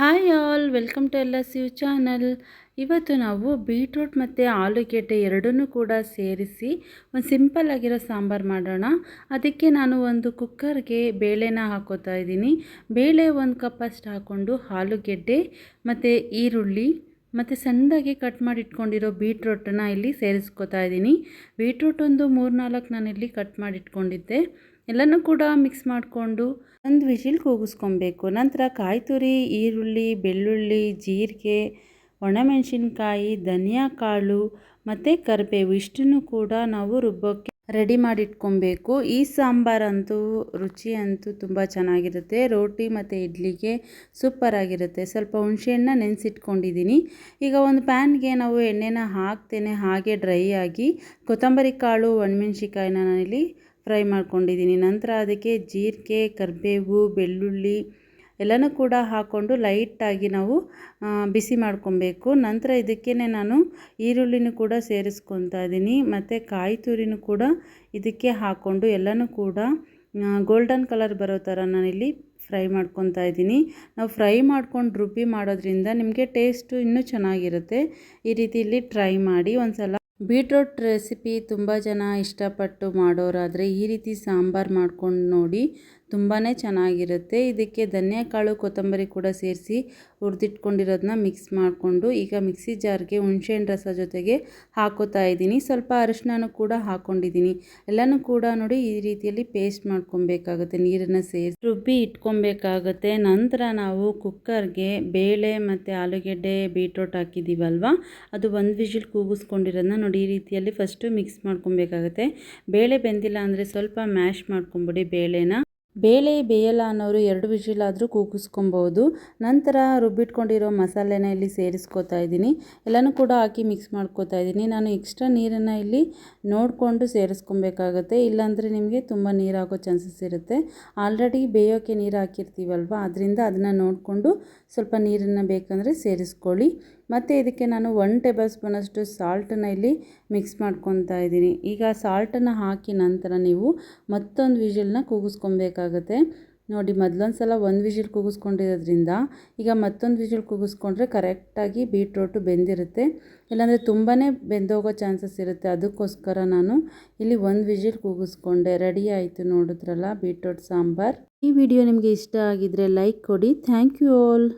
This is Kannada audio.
ಹಾಯ್ ಆಲ್, ವೆಲ್ಕಮ್ ಟು ಎಲ್ಲ ಯು ಚಾನಲ್. ಇವತ್ತು ನಾವು ಬೀಟ್ರೂಟ್ ಮತ್ತು ಆಲೂಗೆಡ್ಡೆ ಎರಡನ್ನೂ ಕೂಡ ಸೇರಿಸಿ ಒಂದು ಸಿಂಪಲ್ ಆಗಿರೋ ಸಾಂಬಾರು ಮಾಡೋಣ. ಅದಕ್ಕೆ ನಾನು ಒಂದು ಕುಕ್ಕರ್ಗೆ ಬೇಳೆನ ಹಾಕೋತಾ ಇದ್ದೀನಿ. ಬೇಳೆ ಒಂದು ಕಪ್ ಅಷ್ಟು ಹಾಕ್ಕೊಂಡು ಆಲೂಗೆಡ್ಡೆ ಮತ್ತು ಈರುಳ್ಳಿ ಮತ್ತು ಸಣ್ಣದಾಗಿ ಕಟ್ ಮಾಡಿ ಇಟ್ಕೊಂಡಿರೋ ಬೀಟ್ರೋಟನ್ನು ಇಲ್ಲಿ ಸೇರಿಸ್ಕೊತಾ ಇದ್ದೀನಿ. ಬೀಟ್ರೂಟ್ ಒಂದು ಮೂರು ನಾಲ್ಕು ನಾನಿಲ್ಲಿ ಕಟ್ ಮಾಡಿ ಇಟ್ಕೊಂಡಿದ್ದೆ. ಎಲ್ಲನೂ ಕೂಡ ಮಿಕ್ಸ್ ಮಾಡಿಕೊಂಡು ಒಂದು ವಿಶಿಲ್ ಕೂಗಿಸ್ಕೊಬೇಕು. ನಂತರ ಕಾಯಿ ತುರಿ, ಈರುಳ್ಳಿ, ಬೆಳ್ಳುಳ್ಳಿ, ಜೀರಿಗೆ, ಒಣಮೆಣಸಿನ್ಕಾಯಿ, ಧನಿಯಾ ಕಾಳು ಮತ್ತು ಕರಿಬೇವು ಇಷ್ಟನ್ನು ಕೂಡ ನಾವು ರುಬ್ಬೋಕ್ಕೆ ರೆಡಿ ಮಾಡಿಟ್ಕೊಬೇಕು. ಈ ಸಾಂಬಾರಂತೂ ರುಚಿ ಅಂತೂ ತುಂಬ ಚೆನ್ನಾಗಿರುತ್ತೆ. ರೋಟಿ ಮತ್ತು ಇಡ್ಲಿಗೆ ಸೂಪರಾಗಿರುತ್ತೆ ಸ್ವಲ್ಪ ಹುಣಸೆಹಣ್ಣ ನೆನೆಸಿಟ್ಕೊಂಡಿದ್ದೀನಿ ಈಗ ಒಂದು ಪ್ಯಾನ್ಗೆ ನಾವು ಎಣ್ಣೆನ ಹಾಕ್ತೇನೆ. ಹಾಗೆ ಡ್ರೈ ಆಗಿ ಕೊತ್ತಂಬರಿ ಕಾಳು ಒಣಮೆಣ್ಸಿಕಾಯಿನ ನಾನಿಲ್ಲಿ ಫ್ರೈ ಮಾಡ್ಕೊಂಡಿದ್ದೀನಿ. ನಂತರ ಅದಕ್ಕೆ ಜೀರಿಗೆ, ಕರಿಬೇವು, ಬೆಳ್ಳುಳ್ಳಿ ಎಲ್ಲನೂ ಕೂಡ ಹಾಕ್ಕೊಂಡು ಲೈಟಾಗಿ ನಾವು ಬಿಸಿ ಮಾಡ್ಕೊಬೇಕು. ನಂತರ ಇದಕ್ಕೇ ನಾನು ಈರುಳ್ಳಿನೂ ಕೂಡ ಸೇರಿಸ್ಕೊತಾ ಇದ್ದೀನಿ. ಮತ್ತು ಕಾಯಿ ತುರಿನೂ ಕೂಡ ಇದಕ್ಕೆ ಹಾಕ್ಕೊಂಡು ಎಲ್ಲನೂ ಕೂಡ ಗೋಲ್ಡನ್ ಕಲರ್ ಬರೋ ಥರ ನಾನಿಲ್ಲಿ ಫ್ರೈ ಮಾಡ್ಕೊತಾ ಇದ್ದೀನಿ. ನಾವು ಫ್ರೈ ಮಾಡ್ಕೊಂಡು ರುಬ್ಬಿ ಮಾಡೋದ್ರಿಂದ ನಿಮಗೆ ಟೇಸ್ಟು ಇನ್ನೂ ಚೆನ್ನಾಗಿರುತ್ತೆ. ಈ ರೀತಿ ಟ್ರೈ ಮಾಡಿ ಒಂದು ಸಲ ಬೀಟ್ರೋಟ್ ರೆಸಿಪಿ ತುಂಬ ಜನ ಇಷ್ಟಪಟ್ಟು ಮಾಡೋರಾದರೆ ಈ ರೀತಿ ಸಾಂಬಾರು ಮಾಡ್ಕೊಂಡು ನೋಡಿ ತುಂಬಾ ಚೆನ್ನಾಗಿರುತ್ತೆ. ಇದಕ್ಕೆ ಧನಿಯಾಕಾಳು ಕೊತ್ತಂಬರಿ ಕೂಡ ಸೇರಿಸಿ ಹುರಿದಿಟ್ಕೊಂಡಿರೋದನ್ನ ಮಿಕ್ಸ್ ಮಾಡಿಕೊಂಡು ಈಗ ಮಿಕ್ಸಿ ಜಾರ್ಗೆ ಹುಣಸೆಹಣ್ಣು ರಸ ಜೊತೆಗೆ ಹಾಕೋತಾ ಇದ್ದೀನಿ. ಸ್ವಲ್ಪ ಅರಿಶಿನ ಕೂಡ ಹಾಕ್ಕೊಂಡಿದ್ದೀನಿ ಎಲ್ಲನೂ ಕೂಡ ನೋಡಿ ಈ ರೀತಿಯಲ್ಲಿ ಪೇಸ್ಟ್ ಮಾಡ್ಕೊಬೇಕಾಗುತ್ತೆ, ನೀರನ್ನು ಸೇರಿಸಿ. ರುಬ್ಬಿ ಇಟ್ಕೊಬೇಕಾಗುತ್ತೆ. ನಂತರ ನಾವು ಕುಕ್ಕರ್ಗೆ ಬೇಳೆ ಮತ್ತು ಆಲೂಗೆಡ್ಡೆ ಬೀಟ್ರೋಟ್ ಹಾಕಿದ್ದೀವಲ್ವ? ಅದು ಒಂದು ವಿಜಿಲ್ ಕೂಗಿಸ್ಕೊಂಡಿರೋದನ್ನ ನೋಡಿ ಈ ರೀತಿಯಲ್ಲಿ ಫಸ್ಟು ಮಿಕ್ಸ್ ಮಾಡ್ಕೊಬೇಕಾಗುತ್ತೆ. ಬೇಳೆ ಬೆಂದಿಲ್ಲ ಅಂದರೆ ಸ್ವಲ್ಪ ಮ್ಯಾಶ್ ಮಾಡ್ಕೊಂಬಿಡಿ ಬೇಳೆನ. ಬೇಳೆ ಬೇಯಲ್ಲ ಅನ್ನೋರು ಎರಡು ವಿಷಿಲಾದರೂ ಕೂಗಿಸ್ಕೊಬೋದು. ನಂತರ ರುಬ್ಬಿಟ್ಕೊಂಡಿರೋ ಮಸಾಲೆನ ಇಲ್ಲಿ ಸೇರಿಸ್ಕೋತಾ ಇದ್ದೀನಿ. ಎಲ್ಲನೂ ಕೂಡ ಹಾಕಿ ಮಿಕ್ಸ್ ಮಾಡ್ಕೋತಾ ಇದ್ದೀನಿ. ನಾನು ಎಕ್ಸ್ಟ್ರಾ ನೀರನ್ನು ಇಲ್ಲಿ ನೋಡಿಕೊಂಡು ಸೇರಿಸ್ಕೊಬೇಕಾಗತ್ತೆ. ಇಲ್ಲಾಂದರೆ ನಿಮಗೆ ತುಂಬ ನೀರಾಗೋ ಚಾನ್ಸಸ್ ಇರುತ್ತೆ. ಆಲ್ರೆಡಿ ಬೇಯೋಕ್ಕೆ ನೀರು ಹಾಕಿರ್ತೀವಲ್ವ? ಅದರಿಂದ ಅದನ್ನು ನೋಡಿಕೊಂಡು ಸ್ವಲ್ಪ ನೀರನ್ನು ಬೇಕಂದರೆ ಸೇರಿಸ್ಕೊಳ್ಳಿ. ಮತ್ತು ಇದಕ್ಕೆ ನಾನು ಒನ್ ಟೇಬಲ್ ಸ್ಪೂನಷ್ಟು ಸಾಲ್ಟನ್ನು ಇಲ್ಲಿ ಮಿಕ್ಸ್ ಮಾಡ್ಕೊತಾ ಇದ್ದೀನಿ. ಈಗ ಸಾಲ್ಟನ್ನು ಹಾಕಿ ನಂತರ ನೀವು ಮತ್ತೊಂದು ವಿಷಲ್ನ ಕೂಗಿಸ್ಕೊಬೇಕಾಗತ್ತೆ. ನೋಡಿ ಮೊದಲೊಂದು ಸಲ ಒಂದು ವಿಜಿಲ್ ಕೂಗಿಸ್ಕೊಂಡಿರೋದ್ರಿಂದ ಈಗ ಮತ್ತೊಂದು ವಿಷಲ್ ಕೂಗಿಸ್ಕೊಂಡ್ರೆ ಕರೆಕ್ಟಾಗಿ ಬೀಟ್ರೋಟು ಬೆಂದಿರುತ್ತೆ. ಇಲ್ಲಾಂದರೆ ತುಂಬಾ ಬೆಂದೋಗೋ ಚಾನ್ಸಸ್ ಇರುತ್ತೆ. ಅದಕ್ಕೋಸ್ಕರ ನಾನು ಇಲ್ಲಿ ಒಂದು ವಿಜಿಲ್ ಕೂಗಿಸ್ಕೊಂಡೆ. ರೆಡಿ ಆಯಿತು ನೋಡಿದ್ರಲ್ಲ ಬೀಟ್ರೋಟ್ ಸಾಂಬಾರು. ಈ ವಿಡಿಯೋ ನಿಮಗೆ ಇಷ್ಟ ಆಗಿದ್ದರೆ ಲೈಕ್ ಕೊಡಿ. Thank you all.